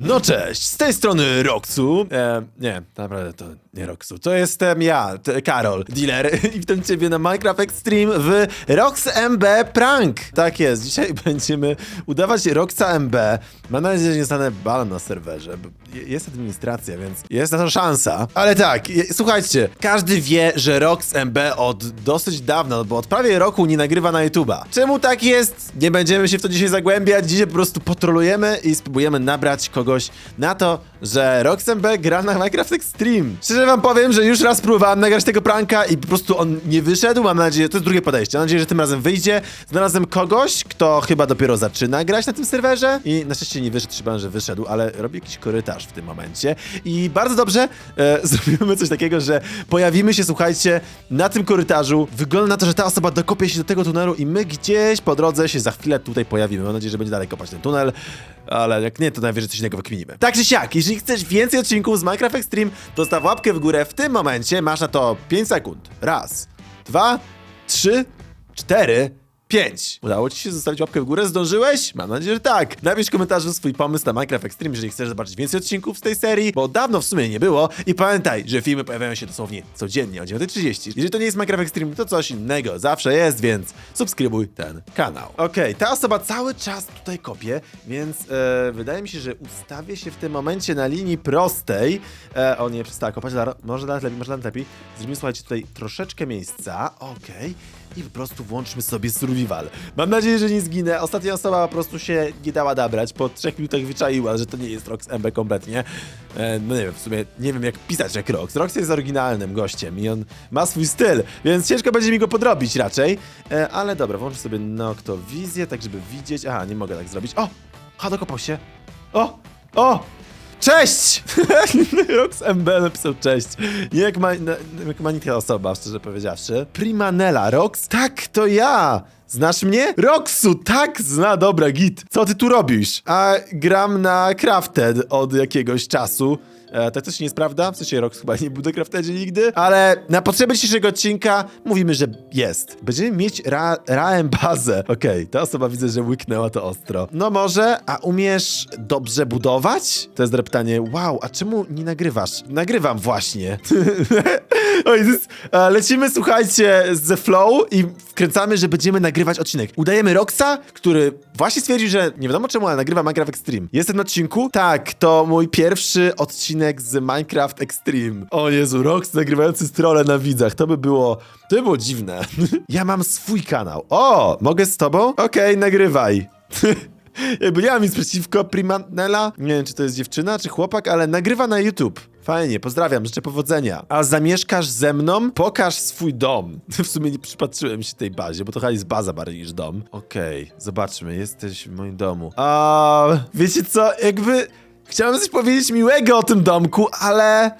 No cześć, z tej strony Roxu. E, nie, naprawdę to Roxu. To jestem ja, Karol, dealer. I witam ciebie na Minecraft Extreme w Rox MB Prank. Tak jest, dzisiaj będziemy udawać Roxa MB. Mam nadzieję, że nie stanę balem na serwerze. bo je- Jest administracja, więc jest na to szansa. Ale tak, słuchajcie, każdy wie, że Rox MB od dosyć dawna, bo od prawie roku nie nagrywa na YouTube'a. Czemu tak jest? Nie będziemy się w to dzisiaj zagłębiać. Dzisiaj po prostu potrolujemy i spróbujemy nabrać kogoś na to, że Roxmb gra na Minecraft Extreme. Szczerze wam powiem, że już raz próbowałem nagrać tego pranka i po prostu on nie wyszedł. Mam nadzieję, to jest drugie podejście. Mam nadzieję, że tym razem wyjdzie. Znalazłem kogoś, kto chyba dopiero zaczyna grać na tym serwerze i na szczęście nie wyszedł, chyba że wyszedł, ale robi jakiś korytarz w tym momencie. I bardzo dobrze e, zrobimy coś takiego, że pojawimy się, słuchajcie, na tym korytarzu. Wygląda na to, że ta osoba dokopie się do tego tunelu i my gdzieś po drodze się za chwilę tutaj pojawimy. Mam nadzieję, że będzie dalej kopać ten tunel, ale jak nie, to najwyżej coś innego wykminimy. Tak czy siak, jeżeli chcesz więcej odcinków z Minecraft Extreme, to staw łapkę w górę w tym momencie. Masz na to 5 sekund. Raz, dwa, trzy, cztery, pięć. Udało ci się zostawić łapkę w górę? Zdążyłeś? Mam nadzieję, że tak. Napisz w komentarzu swój pomysł na Minecraft Extreme, jeżeli chcesz zobaczyć więcej odcinków z tej serii, bo dawno w sumie nie było. I pamiętaj, że filmy pojawiają się dosłownie codziennie o 9.30. Jeżeli to nie jest Minecraft Extreme, to coś innego zawsze jest, więc subskrybuj ten kanał. Okej, ta osoba cały czas tutaj kopie, więc e, wydaje mi się, że ustawię się w tym momencie na linii prostej. E, o nie, przestała kopać, może nawet lepiej, może nawet lepiej. Zrobimy, słuchajcie, tutaj troszeczkę miejsca, okej. I po prostu włączmy sobie survival. Mam nadzieję, że nie zginę. Ostatnia osoba po prostu się nie dała nabrać. Po trzech minutach wyczaiła, że to nie jest Rox MB kompletnie. E, no nie wiem, w sumie nie wiem jak pisać jak Rox. Rox jest oryginalnym gościem i on ma swój styl, więc ciężko będzie mi go podrobić raczej. E, ale dobra, włączę sobie Noctowizję, tak żeby widzieć. Aha, nie mogę tak zrobić. O! Ha, dokopał się. O! O! Cześć! Rox MB napisał cześć. Nie jak, ma, jak manika osoba, szczerze powiedziawszy. Primanella, Rox? Tak, to ja! Znasz mnie? Roxu, tak, zna, dobra, git. Co ty tu robisz? A gram na Crafted od jakiegoś czasu. E, tak też nie jest prawda, w sensie Rox chyba nie był na Craftedzie nigdy, ale na potrzeby dzisiejszego odcinka mówimy, że jest. Będziemy mieć ra, raem bazę. Okej, ta osoba widzę, że łyknęła to ostro. No może, a umiesz dobrze budować? To jest pytanie, wow, a czemu nie nagrywasz? Nagrywam właśnie. Oj, e, lecimy, słuchajcie, z The Flow i wkręcamy, że będziemy nagrywać odcinek. Udajemy Roxa, który właśnie stwierdził, że nie wiadomo czemu, ale nagrywa Minecraft Extreme. Jest na odcinku? Tak, to mój pierwszy odcinek z Minecraft Extreme. O Jezu, Rox nagrywający strole na widzach, to by było, to by było dziwne. ja mam swój kanał. O, mogę z tobą? Okej, nagrywaj. Jakby nie mam nic przeciwko Primanella. Nie wiem, czy to jest dziewczyna, czy chłopak, ale nagrywa na YouTube. Fajnie, pozdrawiam, życzę powodzenia. A zamieszkasz ze mną? Pokaż swój dom. W sumie nie przypatrzyłem się tej bazie, bo to chyba jest baza bardziej niż dom. Okej, zobaczmy, jesteś w moim domu. A wiecie co, jakby chciałem coś powiedzieć miłego o tym domku, ale...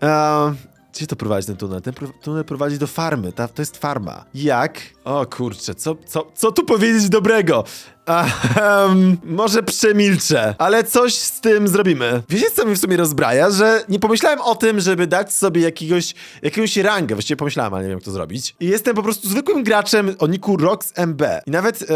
Ehm, gdzie to prowadzi ten tunel? Ten tunel prowadzi do farmy, ta, to jest farma. Jak? O kurczę, co, co, co tu powiedzieć dobrego? Ahem, może przemilczę, ale coś z tym zrobimy. Wiecie, co mnie w sumie rozbraja? Że nie pomyślałem o tym, żeby dać sobie jakiegoś, jakąś rangę. Właściwie pomyślałem, ale nie wiem, jak to zrobić. I jestem po prostu zwykłym graczem o niku RoxMB. I nawet e,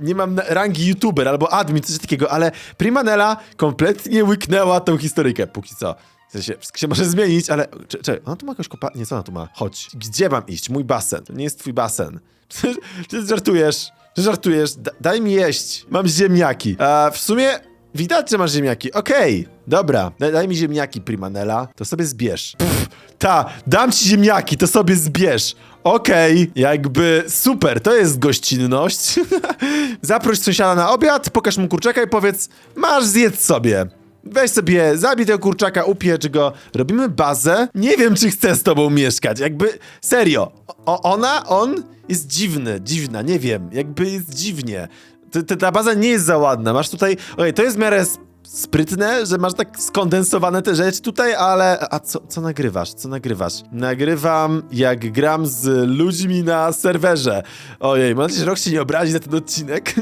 nie mam rangi youtuber albo admin, coś takiego, ale Primanella kompletnie łyknęła tą historyjkę, póki co. W sensie, wszystko się może zmienić, ale... Czekaj, ona tu ma jakąś kopa... Nie, co ona tu ma? Chodź. Gdzie mam iść? Mój basen. To nie jest twój basen. Ty żartujesz? Czy żartujesz? Da, daj mi jeść. Mam ziemniaki. A w sumie widać, że masz ziemniaki. Okej, dobra. Daj, daj mi ziemniaki, Primanella. To sobie zbierz. Pff, ta, dam ci ziemniaki, to sobie zbierz. Okej, jakby super, to jest gościnność. Zaproś sąsiada na obiad, pokaż mu kurczaka i powiedz, masz zjedz sobie. Weź sobie, zabij tego kurczaka, upiecz go. Robimy bazę. Nie wiem, czy chcę z tobą mieszkać. Jakby, serio. O, ona, on jest dziwny, dziwna, nie wiem. Jakby jest dziwnie. T- t- Ta baza nie jest za ładna. Masz tutaj, okej, to jest w miarę sp- sprytne, że masz tak skondensowane te rzeczy tutaj, ale... A co, co nagrywasz? Co nagrywasz? Nagrywam, jak gram z ludźmi na serwerze. Ojej, mam nadzieję, że rok się nie obrazi za ten odcinek.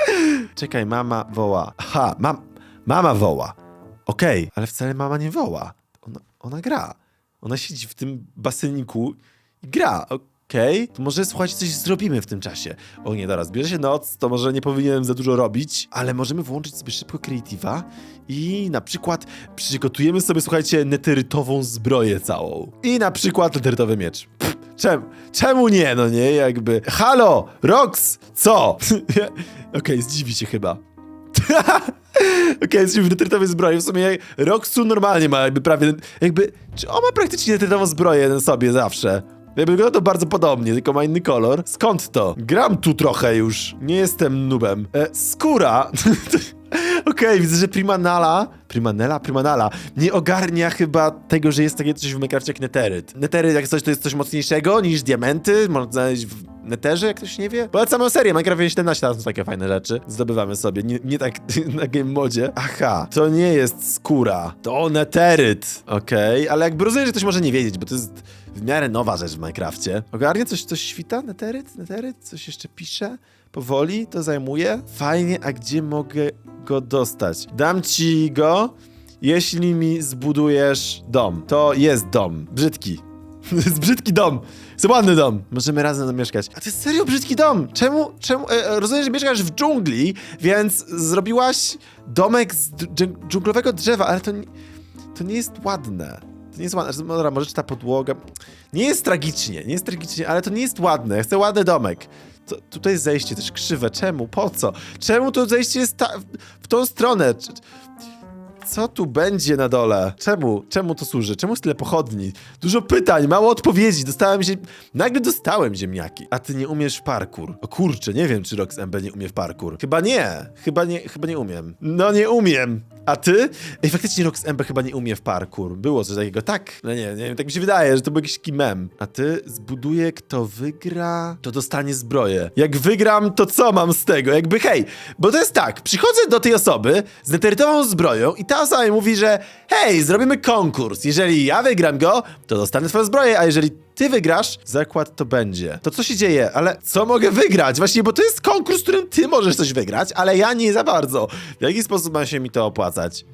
Czekaj, mama woła. Aha, mam... Mama woła. Okej, ale wcale mama nie woła. Ona, ona gra. Ona siedzi w tym baseniku i gra. Okej, to może słuchajcie, coś zrobimy w tym czasie. O nie, teraz bierze się noc, to może nie powinienem za dużo robić, ale możemy włączyć sobie szybko Creative'a i na przykład przygotujemy sobie, słuchajcie, neterytową zbroję całą. I na przykład neterytowy miecz. Czemu? Czemu nie, no nie, jakby. Halo, Rox, co? Okej, zdziwi się chyba. Okej, jesteśmy w netrytowej zbroi. W sumie Roxu normalnie ma jakby prawie, jakby, czy on ma praktycznie netrytową zbroję na sobie zawsze? Jakby wygląda to bardzo podobnie, tylko ma inny kolor. Skąd to? Gram tu trochę już. Nie jestem nubem. E, skóra. Okej, widzę, że Primanala, Primanela, Primanala nie ogarnia chyba tego, że jest takie coś w Minecrafcie jak neteryt. Neteryt jak coś to jest coś mocniejszego niż diamenty, można znaleźć w neterze, jak ktoś nie wie. Polecam serię, Minecraft 17 tam są takie fajne rzeczy. Zdobywamy sobie, nie, nie tak na game modzie. Aha, to nie jest skóra, to neteryt. Okej, ale jakby rozumiem, że ktoś może nie wiedzieć, bo to jest w miarę nowa rzecz w Minecrafcie. Ogarnie coś, coś świta? Neteryt? Neteryt? Coś jeszcze pisze? Powoli to zajmuje? Fajnie, a gdzie mogę go dostać? Dam ci go, jeśli mi zbudujesz dom. To jest dom. Brzydki. jest brzydki dom. Jest ładny dom. Możemy razem tam mieszkać. A to jest serio brzydki dom. Czemu? czemu e, e, rozumiem, że mieszkasz w dżungli, więc zrobiłaś domek z dż- dżunglowego drzewa, ale to, to nie jest ładne. To nie jest ładne. Dobra, może ta podłoga. Nie jest tragicznie, nie jest tragicznie, ale to nie jest ładne. Ja chcę ładny domek. To, tutaj jest zejście też krzywe. Czemu? Po co? Czemu to zejście jest ta, w tą stronę? Co tu będzie na dole? Czemu? Czemu to służy? Czemu jest tyle pochodni? Dużo pytań, mało odpowiedzi. Dostałem się... Nagle dostałem ziemniaki. A ty nie umiesz parkour. O kurczę, nie wiem, czy Rox MB nie umie w parkour. Chyba nie. Chyba nie, chyba nie umiem. No nie umiem. A ty? Ej, faktycznie Rox MB chyba nie umie w parkour. Było coś takiego. Tak. No nie, nie wiem, tak mi się wydaje, że to był jakiś taki mem. A ty? Zbuduję, kto wygra, to dostanie zbroję. Jak wygram, to co mam z tego? Jakby hej, bo to jest tak, przychodzę do tej osoby z neterytową zbroją i ta osoba mi mówi, że hej, zrobimy konkurs. Jeżeli ja wygram go, to dostanę swoją zbroję, a jeżeli ty wygrasz, zakład to będzie. To co się dzieje? Ale co mogę wygrać? Właśnie, bo to jest konkurs, w którym ty możesz coś wygrać, ale ja nie za bardzo. W jaki sposób ma się mi to opłacać?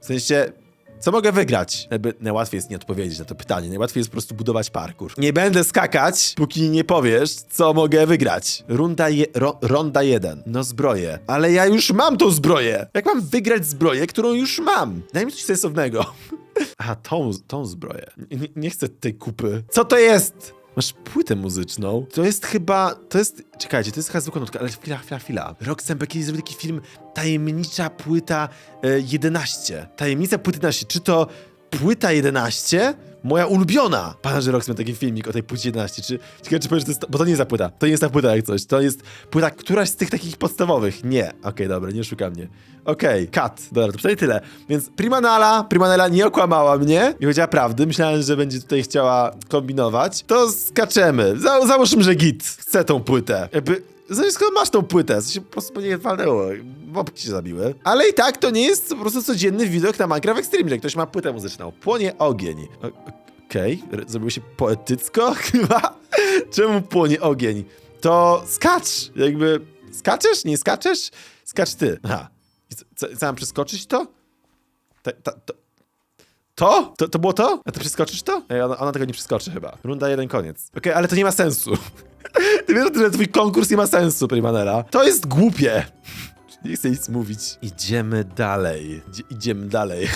W sensie, co mogę wygrać? Jakby najłatwiej jest nie odpowiedzieć na to pytanie. Najłatwiej jest po prostu budować parkour. Nie będę skakać, póki nie powiesz, co mogę wygrać. Runda je, ro, ronda. No zbroję. Ale ja już mam tą zbroję. Jak mam wygrać zbroję, którą już mam? Daj mi coś sensownego. Aha, tą, tą zbroję. Nie, nie chcę tej kupy. Co to jest? Masz płytę muzyczną. To jest chyba. To jest. Czekajcie, to jest chyba zwykła nutka, ale chwila, chwila, chwila. Rock kiedyś zrobił taki film Tajemnicza płyta e, 11. Tajemnica płyty 11. Czy to płyta 11? Moja ulubiona! Pana, że Rox miał taki filmik o tej płycie 11. Czy, ciekawe, czy powiesz, że to jest. Bo to nie jest ta płyta. To nie jest ta płyta jak coś. To jest płyta któraś z tych takich podstawowych. Nie. Okej, dobra, nie szukam mnie. Okej, cut. Dobra, to przynajmniej tyle. Więc Primanala, Primanela nie okłamała mnie. Nie powiedziała prawdy. Myślałem, że będzie tutaj chciała kombinować. To skaczemy. Za, załóżmy, że git. Chcę tą płytę. Jakby. Znaczy, skąd masz tą płytę? To się po prostu nie walnęło. Bobki się zabiły. Ale i tak to nie jest po prostu codzienny widok na Minecraft Extreme, że ktoś ma płytę muzyczną. Płonie ogień. Okej, okay. zrobiło się poetycko chyba. Czemu płonie ogień? To skacz. Jakby skaczesz? Nie skaczesz? Skacz ty. Aha. I co, co, co mam przeskoczyć to? Ta, ta, to? To? to? To było to? A ty przeskoczysz to? Ej, ona, ona tego nie przeskoczy chyba. Runda jeden, koniec. Okej, ale to nie ma sensu. Ty wiesz, że twój konkurs nie ma sensu, Primanera. To jest głupie. Nie chcę nic mówić. Idziemy dalej. Idzie, idziemy dalej.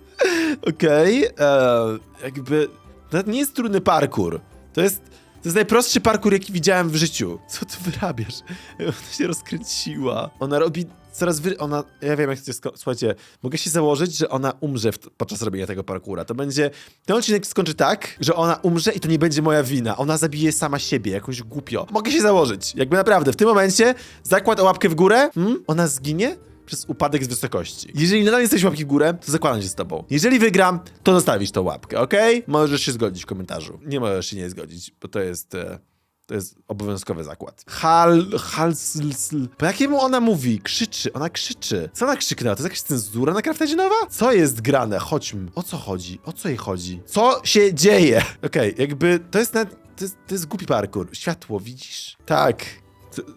Okej, okay, jakby... To nie jest trudny parkour. To jest... To jest najprostszy parkour, jaki widziałem w życiu. Co ty wyrabiasz? Ona się rozkręciła. Ona robi coraz wy... Ona... Ja wiem, jak to jest... Słuchajcie, mogę się założyć, że ona umrze w... podczas robienia tego parkoura. To będzie... Ten odcinek skończy tak, że ona umrze i to nie będzie moja wina. Ona zabije sama siebie, jakoś głupio. Mogę się założyć. Jakby naprawdę, w tym momencie zakład o łapkę w górę, hmm? ona zginie? Przez upadek z wysokości. Jeżeli nadal jesteś łapki w górę, to zakładam się z tobą. Jeżeli wygram, to zostawisz tą łapkę, ok? Możesz się zgodzić w komentarzu. Nie możesz się nie zgodzić, bo to jest. E, to jest obowiązkowy zakład. Hal. Hal. sl- Po jakiemu ona mówi? Krzyczy. Ona krzyczy. Co ona krzyknęła? To jest jakaś cenzura na kraftadzie nowa? Co jest grane? Chodźmy. O co chodzi? O co jej chodzi? Co się dzieje? Okej, jakby to jest nawet. To jest, to jest głupi parkour. Światło, widzisz? Tak.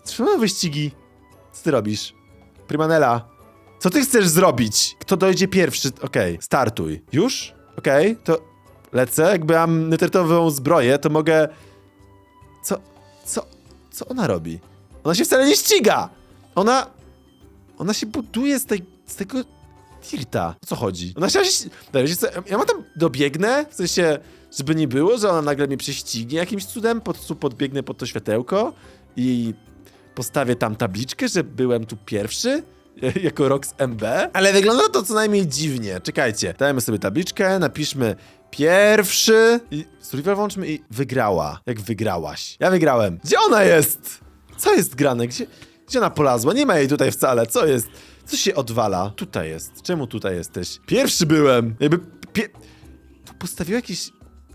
Trzymamy wyścigi. Co ty robisz? Primanela, co ty chcesz zrobić? Kto dojdzie pierwszy? Okej, startuj. Już? Okej, to lecę. Jakby mam netertową zbroję, to mogę Co, co, co ona robi? Ona się wcale nie ściga! Ona, ona się buduje z, tej, z tego Tirta. O co chodzi? Ona się... Wiecie co, ja ma tam dobiegnę, w sensie, żeby nie było, że ona nagle mnie prześcignie jakimś cudem, po prostu podbiegnę pod to światełko i postawię tam tabliczkę, że byłem tu pierwszy jako Rox MB, ale wygląda to co najmniej dziwnie. Czekajcie, dajmy sobie tabliczkę, napiszmy pierwszy i survival włączmy i wygrała. Jak wygrałaś? Ja wygrałem. Gdzie ona jest? Co jest grane? Gdzie, gdzie ona polazła? Nie ma jej tutaj wcale. Co jest? Co się odwala? Tutaj jest. Czemu tutaj jesteś? Pierwszy byłem. Jakby pie... Tu postawił jakiś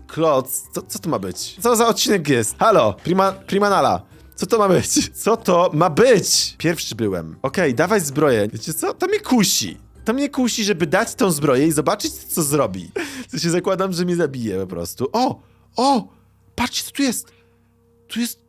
kloc. Co, co to ma być? Co za odcinek jest? Halo, prima, primanala. Co to ma być? Co to ma być? Pierwszy byłem. Okej, dawaj zbroję. Wiecie co? To mnie kusi. To mnie kusi, żeby dać tą zbroję i zobaczyć, co zrobi. To się zakładam, że mnie zabije po prostu. O! O! Patrzcie, co tu jest! Tu jest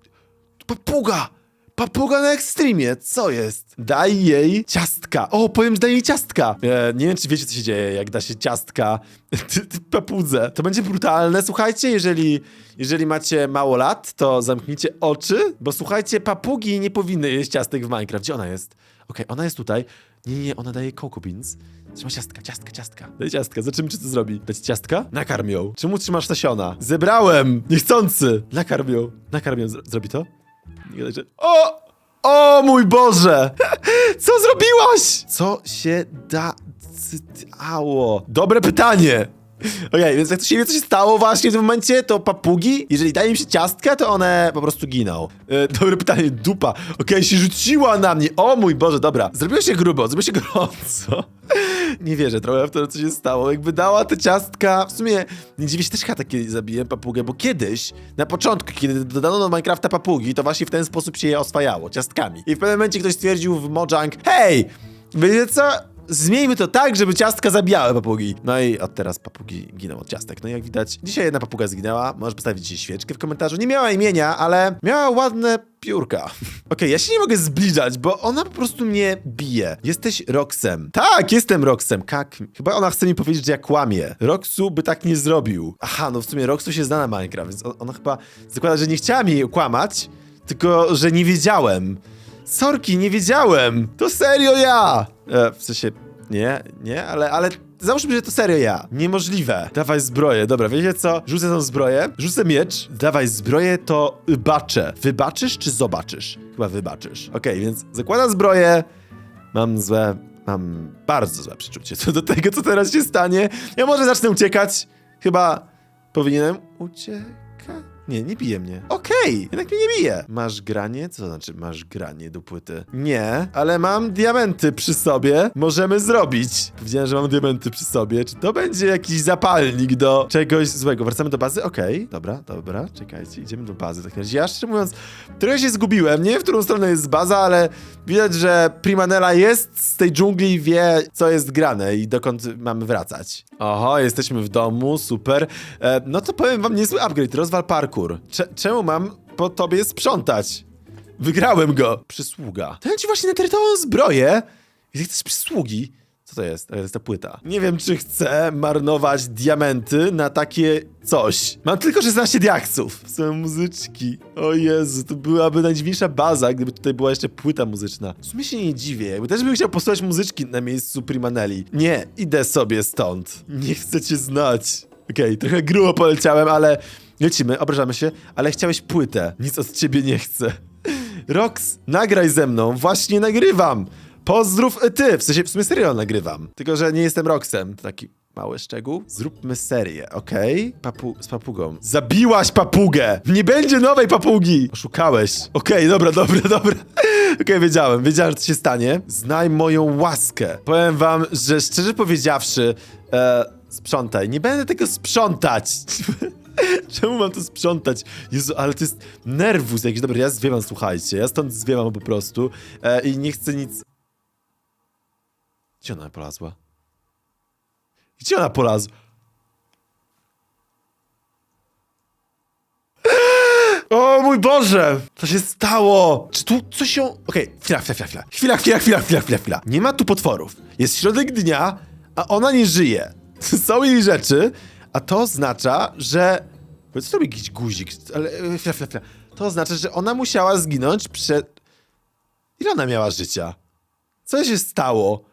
papuga! Papuga na ekstremie, co jest? Daj jej ciastka. O, powiem, że daj jej ciastka. E, nie wiem, czy wiecie, co się dzieje, jak da się ciastka papudze. To będzie brutalne. Słuchajcie, jeżeli, jeżeli macie mało lat, to zamknijcie oczy, bo słuchajcie, papugi nie powinny jeść ciastek w Minecraft. Gdzie ona jest? Okej, ona jest tutaj. Nie, nie, ona daje cocoa beans. Trzyma ciastka, ciastka, ciastka. Daj ciastka, zobaczymy, czy to zrobi. Dać ciastka? Nakarm ją. Czemu trzymasz nasiona? Zebrałem! Niechcący! Nakarm ją. Nakarm ją. Zro- Zrobi to? Nie gadaj, że... O! O mój Boże! Co zrobiłaś? Co się da... stało? Dobre pytanie! Okej, więc jak się wie, co się stało właśnie w tym momencie, to papugi, jeżeli daje im się ciastka, to one po prostu giną. E, dobre pytanie, dupa. Okej, się rzuciła na mnie. O mój Boże, dobra. Zrobiło się grubo, zrobiło się gorąco. Nie wierzę trochę w to, co się stało. Jakby dała te ciastka. W sumie nie dziwię się też chyba takie zabiję papugę, bo kiedyś, na początku, kiedy dodano do Minecrafta papugi, to właśnie w ten sposób się je oswajało, ciastkami. I w pewnym momencie ktoś stwierdził w Mojang, hej, wiecie co? Zmieńmy to tak, żeby ciastka zabijały papugi. No i od teraz papugi giną od ciastek. No i jak widać, dzisiaj jedna papuga zginęła. Możesz postawić dzisiaj świeczkę w komentarzu. Nie miała imienia, ale miała ładne piórka. Okej, ja się nie mogę zbliżać, bo ona po prostu mnie bije. Jesteś Roxem. Tak, jestem Roxem. Kak. Chyba ona chce mi powiedzieć, że ja kłamię. Roxu by tak nie zrobił. Aha, no w sumie Roxu się zna na Minecraft, więc on- ona chyba zakłada, że nie chciała mi kłamać, tylko że nie wiedziałem. Sorki, nie wiedziałem! To serio ja! E, w sensie, nie, nie, ale, ale załóżmy, że to serio ja. Niemożliwe. Dawaj zbroję, dobra, wiecie co? Rzucę tą zbroję, rzucę miecz, dawaj zbroję, to baczę. Wybaczysz czy zobaczysz? Chyba wybaczysz. Okej, więc zakładam zbroję, mam złe, mam bardzo złe przeczucie co do tego, co teraz się stanie. Ja może zacznę uciekać. Chyba powinienem uciekać. Nie, nie bije mnie. Okej, jednak mnie nie bije. Masz granie? Co to znaczy masz granie do płyty? Nie, ale mam diamenty przy sobie. Możemy zrobić. Powiedziałem, że mam diamenty przy sobie. Czy to będzie jakiś zapalnik do czegoś złego? Wracamy do bazy? Okej, dobra, dobra, czekajcie, idziemy do bazy. w takim razie ja szczerze mówiąc, trochę się zgubiłem. Nie wiem, w którą stronę jest baza, ale widać, że Primanella jest z tej dżungli i wie, co jest grane i dokąd mamy wracać. Oho, jesteśmy w domu, super. E, no to powiem wam niezły upgrade, rozwal Cze czemu mam po tobie sprzątać? Wygrałem go. Przysługa. Dałem ci właśnie neterytową zbroję i ty chcesz przysługi. Co to jest? To jest ta płyta. Nie wiem, czy chcę marnować diamenty na takie coś. Mam tylko 16 diaksów. Są muzyczki. O Jezu, to byłaby najdziwniejsza baza, gdyby tutaj była jeszcze płyta muzyczna. W sumie się nie dziwię, jakby też bym chciał posłuchać muzyczki na miejscu Primanelli. Nie, idę sobie stąd. Nie chcę cię znać. Okej, trochę grubo poleciałem, ale lecimy, obrażamy się, ale chciałeś płytę. Nic od ciebie nie chcę. Rox, nagraj ze mną, właśnie nagrywam. Pozdrów ty, w sensie w sumie serio nagrywam. Tylko, że nie jestem Roxem. Taki mały szczegół. Zróbmy serię, okej? Papu z papugą. Zabiłaś papugę! Nie będzie nowej papugi! Oszukałeś. Okej, dobra, dobra, dobra. Okej, wiedziałem, wiedziałem, że to się stanie. Znaj moją łaskę. Powiem wam, że szczerze powiedziawszy, e, sprzątaj. Nie będę tego sprzątać. Czemu mam to sprzątać? Jezu, ale to jest nerwus jakiś. Dobra, ja zwiewam, słuchajcie. Ja stąd zwiewam po prostu e, i nie chcę nic... Gdzie ona polazła? Gdzie ona polazła? O mój Boże! Co się stało? Czy tu coś się... Okej, chwila, chwila, chwila, chwila. Chwila, chwila, chwila, chwila, chwila. Nie ma tu potworów. Jest środek dnia, a ona nie żyje. Są jej rzeczy, a to oznacza, że... Co to robi jakiś guzik? Ale e, chwila, chwila, chwila. to oznacza, że ona musiała zginąć przed... Ile ona miała życia? Co się stało?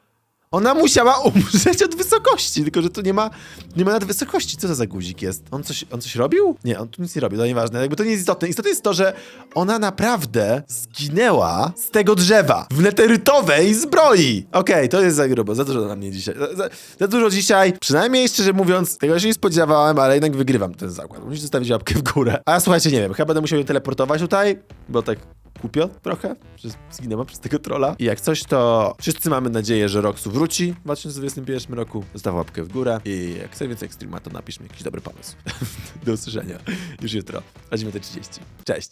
Ona musiała umrzeć od wysokości, tylko że tu nie ma, nie ma nad wysokości. Co to za guzik jest? On coś, on coś robił? Nie, on tu nic nie robił, to nieważne. Jakby to nie jest istotne. Istotne jest to, że ona naprawdę zginęła z tego drzewa w neterytowej zbroi. Okej, to jest za grubo, za dużo na mnie dzisiaj. Za, za, za dużo dzisiaj, przynajmniej szczerze mówiąc, tego się nie spodziewałem, ale jednak wygrywam ten zakład. Musisz zostawić łapkę w górę. A słuchajcie, nie wiem, chyba będę musiał ją teleportować tutaj, bo tak kupio trochę, że zginęła przez tego trolla. I jak coś, to wszyscy mamy nadzieję, że Roxu wróci w 2021 roku. Zostaw łapkę w górę i jak chcesz więcej ekstrema, to napisz mi jakiś dobry pomysł. Do usłyszenia już jutro o 9.30. Cześć!